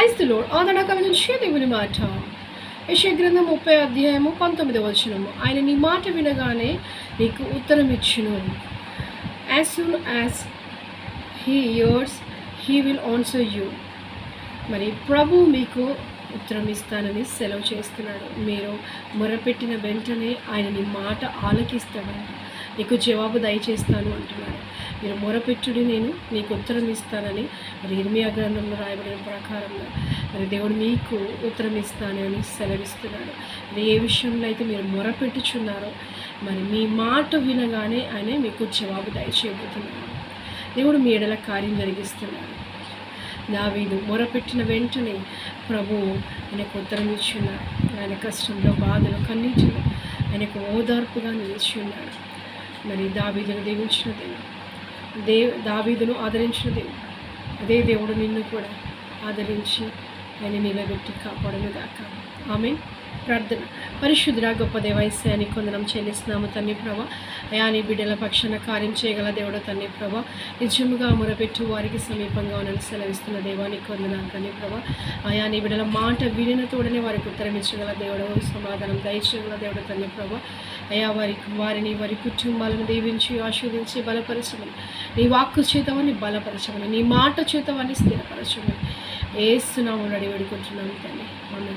Praise load ఆదరణ కలిగించే దేవుని మాట. యశ గ్రంథం ముప్పై అధ్యాయము పంతొమ్మిది వచనము. ఆయన నీ మాట వినగానే నీకు ఉత్తరం ఇచ్చును. As soon as he hears he will answer you మరి ప్రభు మీకు ఉత్తరం ఇస్తానని సెలవు చేస్తున్నాడు. మీరు మొరపెట్టిన వెంటనే ఆయన నీ మాట ఆలకిస్తాడంట. నీకు జవాబు దయచేస్తాను అంటున్నాడు మీరు మొరపెట్టుడి నేను నీకు ఉత్తరం ఇస్తానని మరి ఇర్మియా గ్రంథంలో రాయబడిన ప్రకారంగా మరి దేవుడు మీకు ఉత్తరం ఇస్తానని సెలవిస్తున్నాడు. మరి ఏ విషయంలో అయితే మీరు మొరపెట్టుచున్నారో మరి మీ మాట వినగానే ఆయన మీకు జవాబు దయచేయబోతున్నాడు దేవుడు మీ ఎడల కార్యం జరిగిస్తున్నాడు. దావీదు మొరపెట్టిన వెంటనే ప్రభు ఆయనకు ఉత్తరం ఇచ్చున్నాడు. ఆయన కష్టంలో బాధలు కన్నీటిలో ఆయనకు ఓదార్పుగా నిలిచి ఉన్నాడు. మరి దావీదును దీవించిన దేవుడు. దే దావీదును ఆదరించిన దేవుడు. అదే దేవుడు నిన్ను కూడా ఆదరించి ఆయన నిలబెట్టి కాపాడను గాక. ఆమె ప్రార్థన. పరిశుద్ధురా గొప్ప దేవైశ్యాన్ని కొందనం చెల్లిస్తున్నాము తన్ని ప్రభ. అయాని బిడ్డల పక్షాన కార్యం చేయగల దేవుడు తన్ని ప్రభ. నిజముగా మొరపెట్టు వారికి సమీపంగా ఉన్నది సెలవిస్తున్న దేవానికి కొందనాలు తన్ని ప్రభ. అయాని బిడ్డల మాట వినిన తోడనే వారికి ఉత్తరం ఇచ్చగల దేవుడు సమాధానం దయచేయగల దేవుడు తన్ని ప్రభ. అయా వారికి వారిని వారి కుటుంబాలను దీవించి ఆశీర్వించి బలపరచమని. నీ వాక్కు చేతవని బలపరచమని నీ మాట చేతవని స్థిరపరచమని. ఏస్తున్నాము అడిగి వేడుకుంటున్నాను తల్లి ఆమె